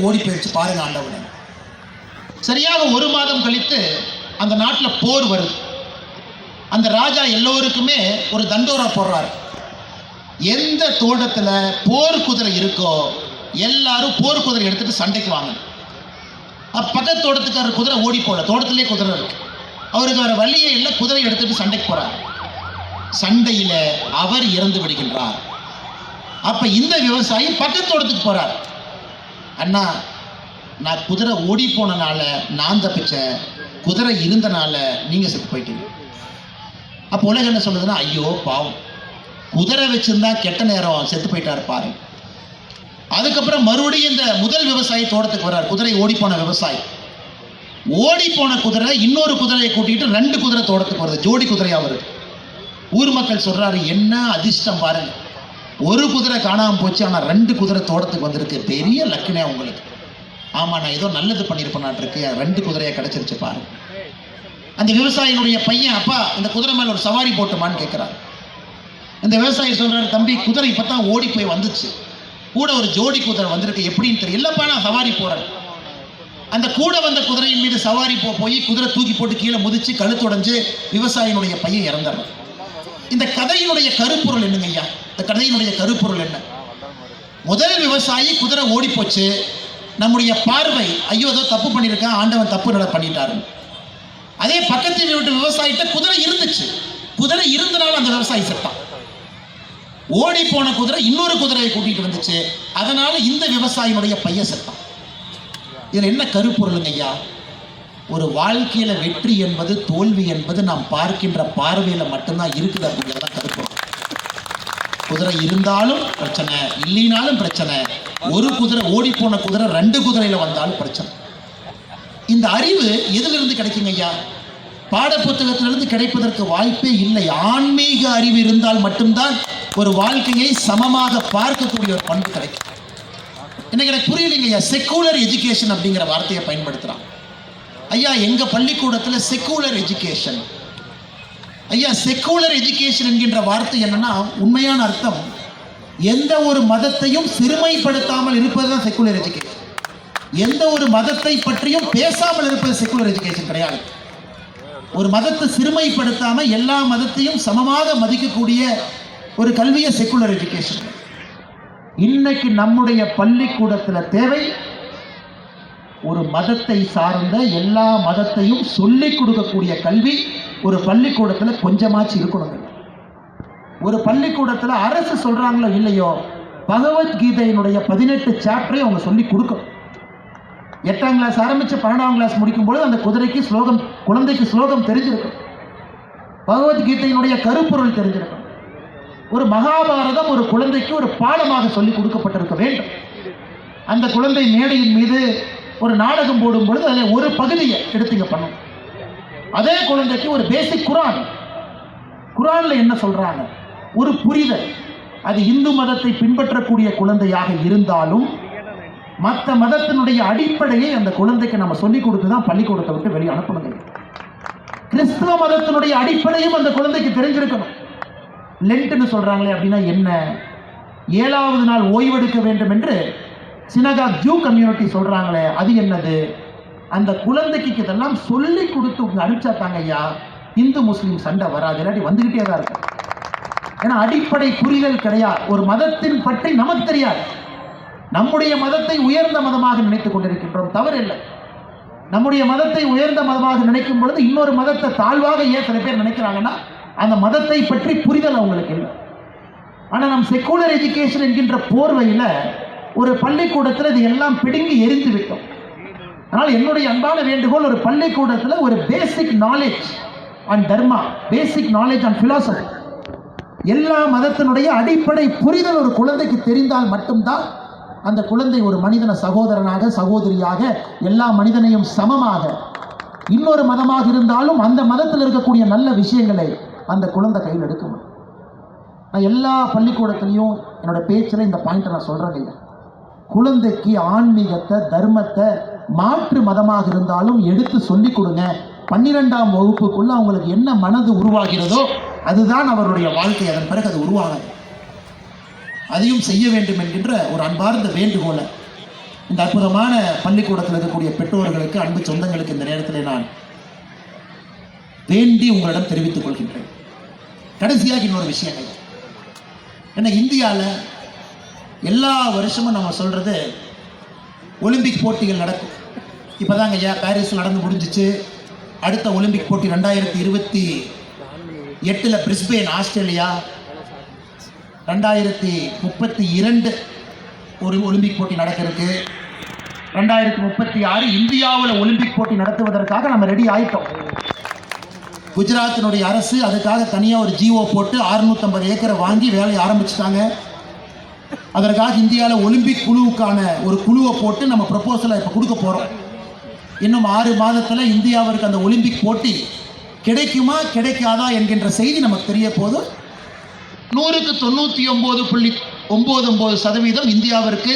ஓடி போயிடுச்சு பாருங்க ஆண்டவனே சரியாக ஒரு மாதம் கழித்து அந்த நாட்டில் போர் வருது. அந்த ராஜா எல்லோருக்குமே ஒரு தண்டோரா போடுறாரு. எந்த தோட்டத்தில் போர் குதிரை இருக்கோ எல்லாரும் போர் குதிரை எடுத்துட்டு சண்டைக்கு வாங்க. பக்கத்து தோட்டத்துக்காரர் குதிரை ஓடி போகல. தோட்டத்திலே குதிரை இருக்கு. அவருக்கு வேற வழியே இல்லை குதிரை எடுத்துட்டு சண்டைக்கு போறார். சண்டையில அவர் இறந்து விடுகின்றார். அப்ப இந்த விவசாயி பக்கத்து தோட்டத்துக்கு போறார். அண்ணா நான் குதிரை ஓடி போனனால நான் தப்பிச்சேன். குதிரை இருந்தனால நீங்கள் செத்து போயிட்டீங்க. அப்போ உலகம் என்ன சொல்லுதுன்னா ஐயோ பாவம். குதிரை வச்சிருந்தா கெட்ட நேரம் செத்து போயிட்டாரு பாரு அதுக்கப்புறம் மறுபடியும் இந்த முதல் விவசாயி தோட்டத்துக்கு வர்றார். குதிரை ஓடி போன விவசாயி. ஓடி போன குதிரை இன்னொரு குதிரையை கூட்டிகிட்டு ரெண்டு குதிரை தோட்டத்துக்கு வருது. ஜோடி குதிரையாக வருது. ஊர் மக்கள் சொல்கிறாரு என்ன அதிர்ஷ்டம் பாருங்கள் ஒரு குதிரை காணாமல் போச்சு ஆனால் ரெண்டு குதிரை தோட்டத்துக்கு வந்திருக்கு. பெரிய லக்குனே உங்களுக்கு. ஆமாம் நான் ஏதோ நல்லது பண்ணியிருப்பேன் இருக்கு ரெண்டு குதிரையை கிடச்சிருச்சு பாரு. அந்த விவசாயினுடைய பையன் அப்பா இந்த குதிரை மேலே ஒரு சவாரி போட்டுமான்னு கேட்குறாரு இந்த விவசாயி சொல்றாரு தம்பி குதிரை இப்பதான் ஓடி போய் வந்துச்சு. கூட ஒரு ஜோடி குதிரை வந்திருக்கு. எப்படின்னு தெரியல. இல்லைப்பா நான் சவாரி போகிறேன் அந்த கூட வந்த குதிரையின் மீது சவாரி போ போய் குதிரை தூக்கி போட்டு கீழே முதிச்சு கழுத்துடைஞ்சு விவசாயினுடைய பையன் இறந்துடுறான். இந்த கதையினுடைய கருப்பொருள் என்னங்க ஐயா? இந்த கதையினுடைய கருப்பொருள் என்ன? முதல் விவசாயி குதிரை ஓடி போச்சு நம்முடைய பார்வை ஐயோ ஏதோ தப்பு பண்ணியிருக்கான் ஆண்டவன் தப்பு நட பண்ணிட்டாரு? அதே பக்கத்தில் விட்டு விவசாயிட்ட குதிரை இருந்துச்சு. குதிரை இருந்தனால அந்த விவசாயி செத்தான். ஓடி போன குதிரை இன்னொரு குதிரையை கூட்டிட்டு வந்துச்சு. அதனால இந்த விவசாயினுடைய பையன் செத்தான். இதுல என்ன கருப்பொருளுங்க ஐயா? ஒரு வாழ்க்கையில வெற்றி என்பது தோல்வி என்பது நாம் பார்க்கின்ற பார்வையில மட்டும்தான் இருக்குது அப்படிங்கிறதான் கருப்பொருள். குதிரை இருந்தாலும் பிரச்சனை இல்லைனாலும் பிரச்சனை. ஒரு குதிரை ஓடி போன குதிரை ரெண்டு குதிரையில வந்தாலும் பிரச்சனை. இந்த அறிவு எதிலிருந்து கிடைக்குங்க ஐயா? பாடப்புத்தகத்திலிருந்து கிடைப்பதற்கு வாய்ப்பே இல்லை. ஆன்மீக அறிவு இருந்தால் மட்டும்தான் ஒரு வாழ்க்கையை சமமாக பார்க்கக்கூடிய ஒரு பண்பு கிடைக்கும். எனக்கு எனக்கு புரியலைங்க ஐயா செக்குலர் எஜுகேஷன் அப்படிங்கிற வார்த்தையை பயன்படுத்துறான். ஐயா எங்க பள்ளிக்கூடத்தில் செக்குலர் எஜுகேஷன் ஐயா செக்குலர் எஜுகேஷன் என்கின்ற வார்த்தை என்னன்னா உண்மையான அர்த்தம். எந்த ஒரு மதத்தையும் சிறுமைப்படுத்தாமல் இருப்பது தான் செக்குலர் எஜுகேஷன் எந்த ஒரு மதத்தை பற்றியும் பேசாமல் இருப்பது செக்குலர் எஜுகேஷன் கிடையாது. ஒரு மதத்தை சிறுமைப்படுத்தாம எல்லா மதத்தையும் சமமாக மதிக்கக்கூடிய ஒரு கல்வியை செக்குலர் எஜுகேஷன் இன்னைக்கு நம்முடைய பள்ளிக்கூடத்தில் தேவை ஒரு மதத்தை சார்ந்த எல்லா மதத்தையும் சொல்லிக் கொடுக்கக்கூடிய கல்வி ஒரு பள்ளிக்கூடத்தில் கொஞ்சமாச்சு இருக்கணுங்க. ஒரு பள்ளிக்கூடத்தில் அரசு சொல்கிறாங்களோ இல்லையோ பகவத்கீதையினுடைய பதினெட்டு சாப்டரை அவங்க சொல்லி கொடுக்கணும். எட்டாம் கிளாஸ் ஆரம்பித்து பன்னெண்டாம் கிளாஸ் முடிக்கும்பொழுது அந்த குதிரைக்கு ஸ்லோகம் குழந்தைக்கு ஸ்லோகம் தெரிஞ்சிருக்கும். பகவத்கீதையினுடைய கருப்பொருள் தெரிஞ்சிருக்கும். ஒரு மகாபாரதம் ஒரு குழந்தைக்கு ஒரு பாடமாக சொல்லி கொடுக்கப்பட்டிருக்க வேண்டும். அந்த குழந்தை மேடையின் மீது ஒரு நாடகம் போடும் பொழுது அதில் ஒரு பகுதியை எடுத்துங்க பண்ணணும். அதே குழந்தைக்கு ஒரு பேசிக் குரான். குரானில் என்ன சொல்கிறாங்க ஒரு புரிதல். அது இந்து மதத்தை பின்பற்றக்கூடிய குழந்தையாக இருந்தாலும் மற்ற மதத்தினுடைய அடிப்படையை அந்த குழந்தைக்கு நம்ம சொல்லிக் கொடுத்து தான் பள்ளிக்கூடத்தை விட்டு வெளியே அனுப்பணுங்க கிறிஸ்துவ மதத்தினுடைய அடிப்படையும் அந்த குழந்தைக்கு தெரிஞ்சிருக்கணும். லென்ட்னு சொல்கிறாங்களே அப்படின்னா என்ன? ஏழாவது நாள் ஓய்வெடுக்க வேண்டும் என்று சினகா ஜூ கம்யூனிட்டி சொல்கிறாங்களே அது என்னது? அந்த குழந்தைக்கு இதெல்லாம் சொல்லி கொடுத்து உங்க அனுப்பிச்சாத்தாங்க ஐயா? இந்து முஸ்லீம் சண்டை வராது. இல்லாட்டி வந்துகிட்டே தான் இருக்கு. ஏன்னா அடிப்படை புரிதல் கிடையாது. ஒரு மதத்தின் பற்றி நமக்கு தெரியாது. நம்முடைய மதத்தை உயர்ந்த மதமாக நினைத்துக் கொண்டிருக்கின்றோம். இல்லை. நம்முடைய மதத்தை உயர்ந்த மதமாக நினைக்கும் பொழுது இன்னொரு மதத்தை தாழ்வாக ஏன் சில பேர் நினைக்கிறாங்கன்னா அந்த மதத்தை பற்றி புரிதல் அவங்களுக்கு இல்லை. ஆனால் நம் செக்குலர் எஜுகேஷன் என்கின்ற போர்வையில் ஒரு பள்ளிக்கூடத்தில் இது எல்லாம் பிடுங்கி எரிந்து விட்டோம். அதனால் என்னுடைய அன்பான வேண்டுகோள் ஒரு பள்ளிக்கூடத்தில் ஒரு basic knowledge and dharma basic knowledge and philosophy எல்லா மதத்தினுடைய அடிப்படை புரிதல் ஒரு குழந்தைக்கு தெரிந்தால் மட்டும்தான் அந்த குழந்தை ஒரு மனிதன சகோதரனாக சகோதரியாக எல்லா மனிதனையும் சமமாக இன்னொரு மதமாக இருந்தாலும் அந்த மதத்தில் இருக்கக்கூடிய நல்ல விஷயங்களை அந்த குழந்தை கையில் எடுக்கணும் நான் எல்லா பள்ளிக்கூடத்துலேயும் என்னோட பேச்சில் இந்த பாயிண்ட்டை நான் சொல்கிறேன் குழந்தைக்கு ஆன்மீகத்தை தர்மத்தை மாற்று மதமாக இருந்தாலும் எடுத்து சொல்லிக் கொடுங்க. பன்னிரெண்டாம் வகுப்புக்குள்ள அவங்களுக்கு என்ன மனது உருவாகிறதோ அதுதான் அவருடைய வாழ்க்கை. அதன் பிறகு அது உருவாகாது. அதையும் செய்ய வேண்டும் என்கின்ற ஒரு அன்பார்ந்த வேண்டுகோளை இந்த அற்புதமான பள்ளிக்கூடத்தில் இருக்கக்கூடிய பெற்றோர்களுக்கு அன்பு சொந்தங்களுக்கு இந்த நேரத்தில் நான் வேண்டி உங்களிடம் தெரிவித்துக் கொள்கின்றேன். கடைசியாக இன்னொரு விஷயங்கள். ஏன்னா இந்தியாவில் எல்லா வருஷமும் நம்ம சொல்கிறது ஒலிம்பிக் போட்டிகள் நடக்கும். இப்போதாங்க ஐயா பாரிஸ் நடந்து முடிஞ்சிச்சு. அடுத்த ஒலிம்பிக் போட்டி ரெண்டாயிரத்தி இருபத்தி எட்டில் பிரிஸ்பெயின் ஆஸ்திரேலியா. ரெண்டாயிரத்தி முப்பத்தி இரண்டு ஒரு ஒலிம்பிக் போட்டி நடக்கிறதுக்கு. ரெண்டாயிரத்தி முப்பத்தி ஆறு இந்தியாவில் ஒலிம்பிக் போட்டி நடத்துவதற்காக நம்ம ரெடி ஆயிட்டோம். குஜராத்தினுடைய அரசு அதுக்காக தனியாக ஒரு ஜிஓ போட்டு 650 ஏக்கரை வாங்கி வேலையை ஆரம்பிச்சிட்டாங்க. அதற்காக இந்தியாவில் ஒலிம்பிக் குழுவுக்கான ஒரு குழுவை போட்டு நம்ம ப்ரப்போசலை இப்போ கொடுக்க போகிறோம் இன்னும் ஆறு மாதத்தில் இந்தியாவிற்கு அந்த ஒலிம்பிக் போட்டி கிடைக்குமா கிடைக்காதா என்கின்ற செய்தி நமக்கு தெரிய போது நூறுக்கு தொண்ணூற்றி ஒம்பது புள்ளி ஒம்பது ஒம்பது சதவீதம் இந்தியாவிற்கு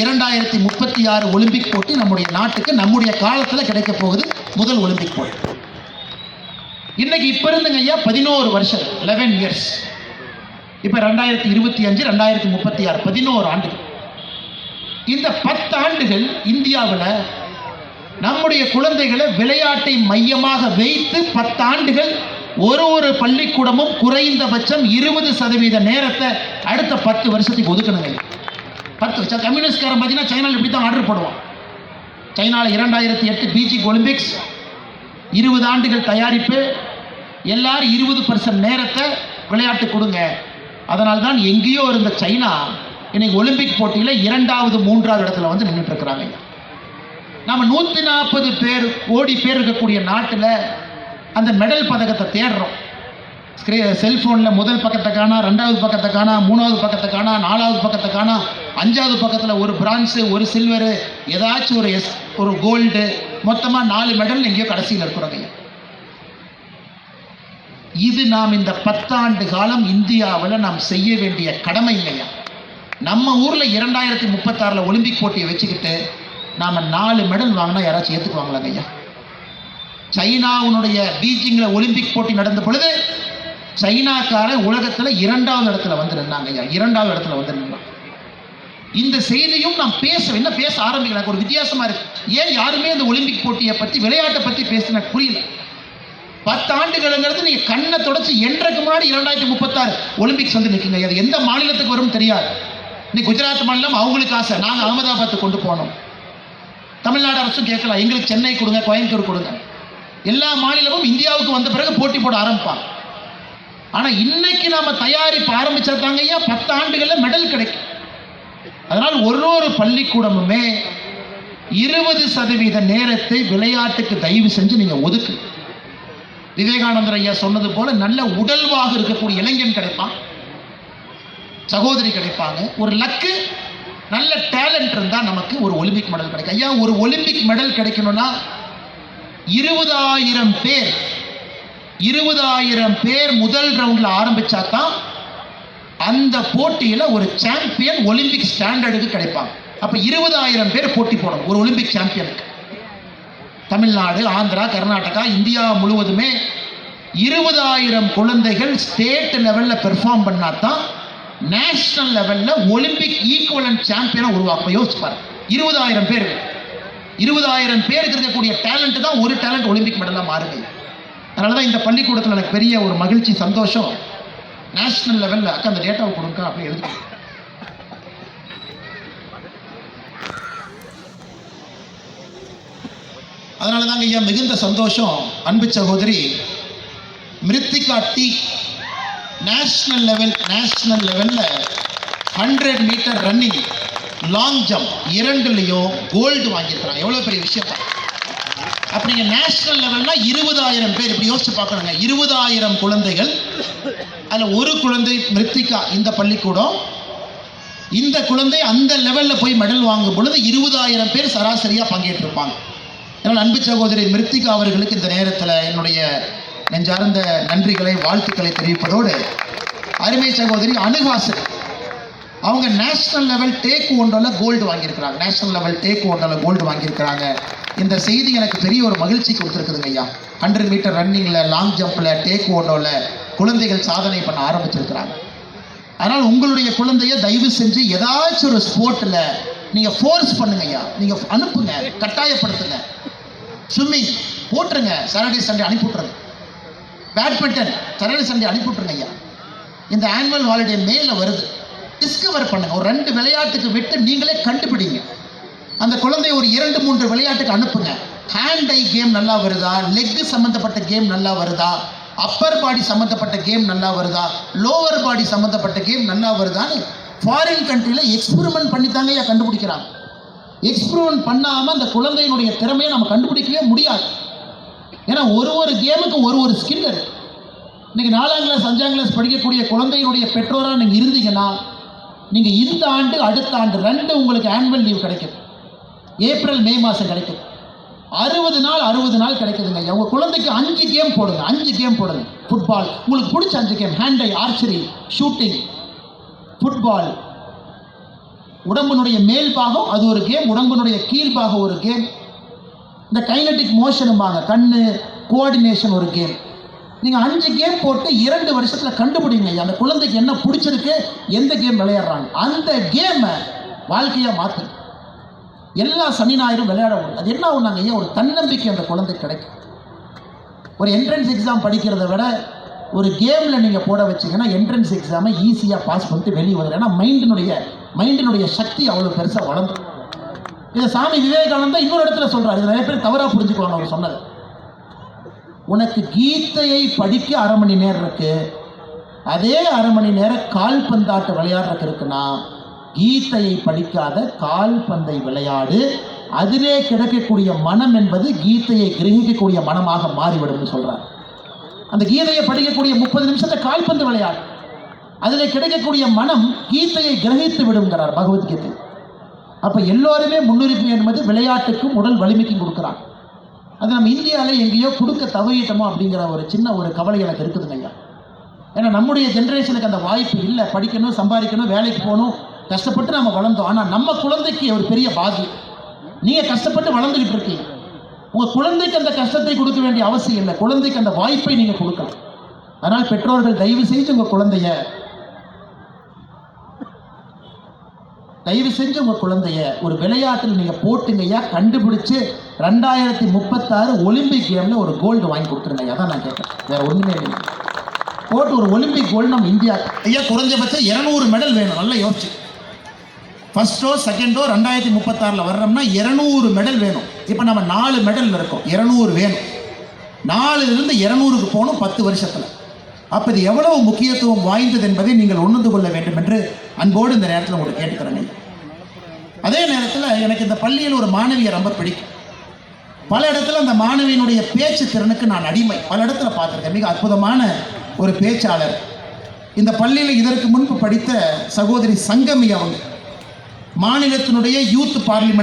இரண்டாயிரத்தி முப்பத்தி ஆறு ஒலிம்பிக் போட்டி நம்முடைய நாட்டுக்கு நம்முடைய காலத்தில் கிடைக்க போகுது முதல் ஒலிம்பிக் போட்டி. இன்னைக்கு இப்போ இருந்துங்க ஐயா பதினோரு வருஷம் லெவன் இயர்ஸ் இப்போ ரெண்டாயிரத்தி இருபத்தி அஞ்சு ரெண்டாயிரத்தி முப்பத்தி ஆறு பதினோரு ஆண்டுகள். இந்த பத்து ஆண்டுகள் இந்தியாவில் நம்முடைய குழந்தைகளை விளையாட்டை மையமாக வைத்து பத்தாண்டுகள் ஒரு ஒரு பள்ளிக்கூடமும் குறைந்தபட்சம் இருபது சதவீத நேரத்தை அடுத்த பத்து வருஷத்துக்கு ஒதுக்கணுங்க. பத்து வருஷம். கம்யூனிஸ்ட்காரன் பார்த்தீங்கன்னா சைனாவில் இப்படி தான் ஆர்டர் போடுவான். சைனாவில் இரண்டாயிரத்தி எட்டு பீஜிங் ஒலிம்பிக்ஸ் இருபது ஆண்டுகள் தயாரிப்பு எல்லாரும் இருபது பர்சன்ட் நேரத்தை விளையாட்டு கொடுங்க. அதனால தான் எங்கேயோ இருந்த சைனா இன்னைக்கு ஒலிம்பிக் போட்டியில் இரண்டாவது மூன்றாவது இடத்துல வந்து நின்றுட்டு இருக்கிறாங்க. நம்ம நூற்றி நாற்பது பேர் கோடி பேர் இருக்கக்கூடிய நாட்டில் அந்த மெடல் பதக்கத்தை தேடுறோம். ஸ்க்ரீ செல்ஃபோனில் முதல் பக்கத்தை காணா ரெண்டாவது பக்கத்தை காணா மூணாவது பக்கத்தை காணா நாலாவது பக்கத்தை காணா அஞ்சாவது பக்கத்தில் ஒரு பிரான்ஸு ஒரு சில்வரு ஏதாச்சும் ஒரு எஸ் ஒரு கோல்டு மொத்தமாக நாலு மெடல் எங்கேயோ கடைசியில் இருக்கிறோங்க இது நாம் இந்த பத்தாண்டு காலம் இந்தியாவில் நாம் செய்ய வேண்டிய கடமை இல்லையா? நம்ம ஊரில் இரண்டாயிரத்தி முப்பத்தாறில் ஒலிம்பிக் போட்டியை வச்சுக்கிட்டு நாம் நாலு மெடல் வாங்கினா யாராச்சும் ஏற்றுக்குவாங்களாங்க ஐயா? சைனாவுனுடைய பீஜிங்கில் ஒலிம்பிக் போட்டி நடந்த பொழுது சைனாக்காரன் உலகத்தில் இரண்டாவது இடத்துல வந்து நின்னாங்க ஐயா. இரண்டாவது இடத்துல வந்து இந்த செய்தியும் நாம் பேச என்ன பேச ஆரம்பிக்கலாம் ஒரு வித்தியாசமாக இருக்கு. ஏன் யாருமே இந்த ஒலிம்பிக் போட்டியை பற்றி விளையாட்டை பற்றி பேசின புரியல. பத்து ஆண்டுகளுங்கிறது நீங்க கண்ணை தொடச்சி என்றைக்கு முன்னாடி இரண்டாயிரத்தி முப்பத்தாறு ஒலிம்பிக்ஸ் வந்து நிற்குங்க அது எந்த மாநிலத்துக்கு வரும் தெரியாது. இன்னைக்கு குஜராத் மாநிலம் அவங்களுக்கு ஆசை. நாங்கள் அகமதாபாத்துக்கு கொண்டு போனோம். தமிழ்நாடு அரசும் கேட்கலாம் எங்களுக்கு சென்னை கொடுங்க கோயம்புத்தூர் கொடுங்க. எல்லா மாநிலமும் இந்தியாவுக்கு வந்த பிறகு போட்டி போட ஆரம்பிப்பாங்க. ஆனால் இன்னைக்கு நாம் தயாரிப்பு ஆரம்பிச்சிருக்காங்க ஐயா பத்து ஆண்டுகளில் மெடல் கிடைக்கும். அதனால் ஒரு ஒரு பள்ளிக்கூடமுமே இருபது சதவீத நேரத்தை விளையாட்டுக்கு தயவு செஞ்சு நீங்கள் ஒதுக்கு. விவேகானந்தர் ஐயா சொன்னது போல நல்ல உடல்வாக இருக்கக்கூடிய இளைஞன் கிடைப்பான். சகோதரி கிடைப்பாங்க. ஒரு லக்கு நல்ல டேலண்ட் இருந்தால் நமக்கு ஒரு ஒலிம்பிக் மெடல் கிடைக்கும். ஐயா ஒரு ஒலிம்பிக் மெடல் கிடைக்கணும்னா இருபதாயிரம் பேர் இருபதாயிரம் பேர் முதல் ரவுண்டில் ஆரம்பிச்சா தான் அந்த போட்டியில் ஒரு சாம்பியன் ஒலிம்பிக் ஸ்டாண்டர்டுக்கு கிடைப்பாங்க அப்போ இருபதாயிரம் பேர் போட்டி போடணும் ஒரு ஒலிம்பிக் சாம்பியனுக்கு தமிழ்நாடு ஆந்திரா கர்நாடகா இந்தியா முழுவதுமே இருபதாயிரம் குழந்தைகள் ஸ்டேட் லெவலில் பெர்ஃபார்ம் பண்ணா தான் நேஷனல் லெவலில் ஒலிம்பிக் ஈக்குவலன் சாம்பியனை உருவாக்கும் யோசிப்பார். இருபதாயிரம் பேர். இருபதாயிரம் பேருக்கு இருக்கக்கூடிய டேலண்ட் தான் ஒரு டேலண்ட் ஒலிம்பிக் மெடலாக மாறுது. அதனால தான் இந்த பள்ளிக்கூடத்தில் எனக்கு பெரிய ஒரு மகிழ்ச்சி சந்தோஷம். நேஷனல் லெவலில் அக்கா அந்த டேட்டாவை கொடுங்க அப்படி எழுதி அதனால தாங்க ஐயா மிகுந்த சந்தோஷம். அன்பு சகோதரி Mrithika D national level national லெவலில் hundred metre running long jump இரண்டுலேயும் gold வாங்கியிருக்கிறாங்க எவ்வளோ பெரிய விஷயம்? பாருங்க. நேஷ்னல் நீங்க லெவல்னா இருபதாயிரம் பேர் இப்படி யோசிச்சு பார்க்கணுங்க. இருபதாயிரம் குழந்தைகள் அதில் ஒரு குழந்தை மிருத்திகா இந்த பள்ளிக்கூடம். இந்த குழந்தை அந்த லெவலில் போய் மெடல் வாங்கும் பொழுது இருபதாயிரம் பேர் சராசரியாக பங்கேற்றிருப்பாங்க. அதனால் அன்பு சகோதரி மிருத்திகா அவர்களுக்கு இந்த நேரத்தில் என்னுடைய நெஞ்சார்ந்த நன்றிகளை வாழ்த்துக்களை தெரிவிப்பதோடு அருமை சகோதரி அனுகாசன் அவங்க நேஷனல் லெவல் டேக் ஒன்றில் கோல்டு வாங்கியிருக்கிறாங்க. நேஷனல் லெவல் டேக் ஒன்றில் கோல்டு வாங்கியிருக்கிறாங்க. இந்த செய்தி எனக்கு பெரிய ஒரு மகிழ்ச்சி கொடுத்துருக்குதுங்க ஐயா. ஹண்ட்ரட் மீட்டர் ரன்னிங்கில் லாங் ஜம்பில் டேக் ஒன்றில் குழந்தைகள் சாதனை பண்ண ஆரம்பிச்சிருக்கிறாங்க. அதனால் உங்களுடைய குழந்தைய தயவு செஞ்சு ஏதாச்சும் ஒரு ஸ்போர்ட்டில் நீங்கள் ஃபோர்ஸ் பண்ணுங்க ஐயா. நீங்கள் அனுப்புங்க கட்டாயப்படுத்துங்க. ஸ்விம்மிங் போட்டுருங்க சாட்டர்டே சண்டே அனுப்பி விட்ருங்க பேட்மிண்டன் சாட்டர்டே சண்டை அனுப்பிவிட்டுருங்க ஐயா. இந்த ஆனுவல் ஹாலிடே மேல வருது. டிஸ்கவர் பண்ணுங்க. ஒரு ரெண்டு விளையாட்டுக்கு விட்டு நீங்களே கண்டுபிடிங்க. அந்த குழந்தைய ஒரு இரண்டு மூன்று விளையாட்டுக்கு அனுப்புங்க. ஹேண்ட் ஐ கேம் நல்லா வருதா? லெக் சம்மந்தப்பட்ட கேம் நல்லா வருதா? அப்பர் பாடி சம்மந்தப்பட்ட கேம் நல்லா வருதா? லோவர் பாடி சம்மந்தப்பட்ட கேம் நல்லா வருதான்னு ஃபாரின் கண்ட்ரியில் எக்ஸ்பெரிமெண்ட் பண்ணி தாங்க ஐயா கண்டுபிடிக்கிறாங்க. எக்ஸ்பெரிமெண்ட் பண்ணாமல் அந்த குழந்தையினுடைய திறமையை நம்ம கண்டுபிடிக்கவே முடியாது. ஏன்னா ஒரு ஒரு கேமுக்கும் ஒரு ஒரு ஸ்கில் இருக்கு. இன்றைக்கி நாலாம் கிளாஸ் அஞ்சாம் கிளாஸ் படிக்கக்கூடிய குழந்தையினுடைய பெற்றோராக நீங்கள் இருந்தீங்கன்னா நீங்கள் இந்த ஆண்டு அடுத்த ஆண்டு ரெண்டு உங்களுக்கு ஆனுவல் லீவ் கிடைக்கும். ஏப்ரல் மே மாதம் கிடைக்கும். அறுபது நாள் அறுபது நாள் கிடைக்குதுங்க. உங்கள் குழந்தைக்கு அஞ்சு கேம் போடுங்க. அஞ்சு கேம் போடுங்க. ஃபுட்பால் உங்களுக்கு பிடிச்ச அஞ்சு கேம் ஹேண்டை ஆர்ச்சரி ஷூட்டிங் ஃபுட்பால் உடம்பினுடைய மேல் பாகம் அது ஒரு கேம் உடம்பினுடைய கீழ்பாகம் ஒரு கேம் இந்த கைனட்டிக் மோஷனும்பாங்க கண்ணு கோஆர்டினேஷன் ஒரு கேம் நீங்கள் அஞ்சு கேம் போட்டு இரண்டு வருஷத்தில் கண்டுபிடிங்க. அந்த குழந்தைக்கு என்ன பிடிச்சிருக்கு எந்த கேம் விளையாடுறாங்க. அந்த கேமை வாழ்க்கையாக மாற்று எல்லா சனி ஞாயிறும் விளையாட முடியும் அது என்ன ஆகுனாங்க ஐயா ஒரு தன்னம்பிக்கை அந்த குழந்தைக்கு கிடைக்கும். ஒரு என்ட்ரன்ஸ் எக்ஸாம் படிக்கிறத விட ஒரு கேமில் நீங்கள் போட வச்சிங்கன்னா என்ட்ரன்ஸ் எக்ஸாமை ஈஸியாக பாஸ் பண்ணிட்டு வெளியே வந்துடும் ஏன்னா மைண்டினுடைய மைண்டினுடைய சக்தி அவ்வளோ பெருசாக வளர்ந்துடும் இதை சாமி விவேகானந்தா இன்னொரு இடத்துல சொல்றாரு. இது நிறைய பேர் தவறாக புரிஞ்சுக்குவாங்க அவர் சொன்னது உனக்கு கீதையை படிக்க அரை மணி நேரம் இருக்கு. அதே அரை மணி நேரம் கால்பந்தாட்ட விளையாடுறதுக்கு இருக்குன்னா கீதையை படிக்காத கால்பந்தை விளையாடு. அதிலே கிடைக்கக்கூடிய மனம் என்பது கீதையை கிரகிக்கக்கூடிய மனமாக மாறிவிடும்னு சொல்றார். அந்த கீதையை படிக்கக்கூடிய முப்பது நிமிஷத்தை கால்பந்து விளையாடு. அதில் கிடைக்கக்கூடிய மனம் கீதையை கிரகித்து விடுங்கிறார் பகவத்கீதை. அப்போ எல்லோருமே முன்னுரிமை என்பது விளையாட்டுக்கும் உடல் வலிமைக்கும் கொடுக்குறாங்க. அது நம்ம இந்தியாவில் எங்கேயோ கொடுக்க தவறிட்டோமோ அப்படிங்கிற ஒரு சின்ன ஒரு கவலை எனக்கு இருக்குதுங்க ஐயா ஏன்னா நம்முடைய ஜென்ரேஷனுக்கு அந்த வாய்ப்பு இல்லை. படிக்கணும் சம்பாதிக்கணும் வேலைக்கு போகணும் கஷ்டப்பட்டு நம்ம வளர்ந்தோம். ஆனால் நம்ம குழந்தைக்கு ஒரு பெரிய பாக்கியம் நீங்கள் கஷ்டப்பட்டு வளர்ந்துக்கிட்டு இருக்கீங்க. உங்கள் குழந்தைக்கு அந்த கஷ்டத்தை கொடுக்க வேண்டிய அவசியம் இல்லை. குழந்தைக்கு அந்த வாய்ப்பை நீங்கள் கொடுக்கலாம். அதனால் பெற்றோர்கள் தயவு செஞ்சு உங்கள் குழந்தைய தயவு செஞ்சு உங்கள் குழந்தைய ஒரு விளையாட்டில் நீங்கள் போட்டுங்கய்யா. கண்டுபிடிச்சி ரெண்டாயிரத்தி முப்பத்தாறு ஒலிம்பிக் கேமில் ஒரு கோல்டு வாங்கி கொடுத்துருங்க அதான் நான் கேட்குறேன் வேற ஒன்றுமே இல்லை போட்டு ஒரு ஒலிம்பிக் கோல்டு நம்ம இந்தியா ஐயா குறைஞ்சபட்சம் இரநூறு மெடல் வேணும். நல்லா யோசிச்சு. ஃபஸ்ட்டோ செகண்டோ ரெண்டாயிரத்தி முப்பத்தாறில் வர்றோம்னா இரநூறு மெடல் வேணும். இப்போ நம்ம நாலு மெடல் இருக்கோம். இரநூறு வேணும். நாலுலேருந்து இரநூறுக்கு போகணும் பத்து வருஷத்தில். அப்போ இது எவ்வளவு முக்கியத்துவம் வாய்ந்தது என்பதை நீங்கள் உணர்ந்து கொள்ள வேண்டும் என்று அன்போடு இந்த நேரத்தில் உங்களுக்கு கேட்டுக்கிறேங்க அதே நேரத்தில் எனக்கு இந்த பள்ளியில் ஒரு மாணவியை ரொம்ப பிடிக்கும். பல இடத்துல அந்த மாணவியினுடைய பேச்சு திறனுக்கு நான் அடிமை. பல இடத்துல பார்த்துருக்கேன். மிக அற்புதமான ஒரு பேச்சாளர். இந்த பள்ளியில் இதற்கு முன்பு படித்த சகோதரி சங்கமி அவங்க. மாநிலத்தினுடைய யூத் பார்லிமெண்ட்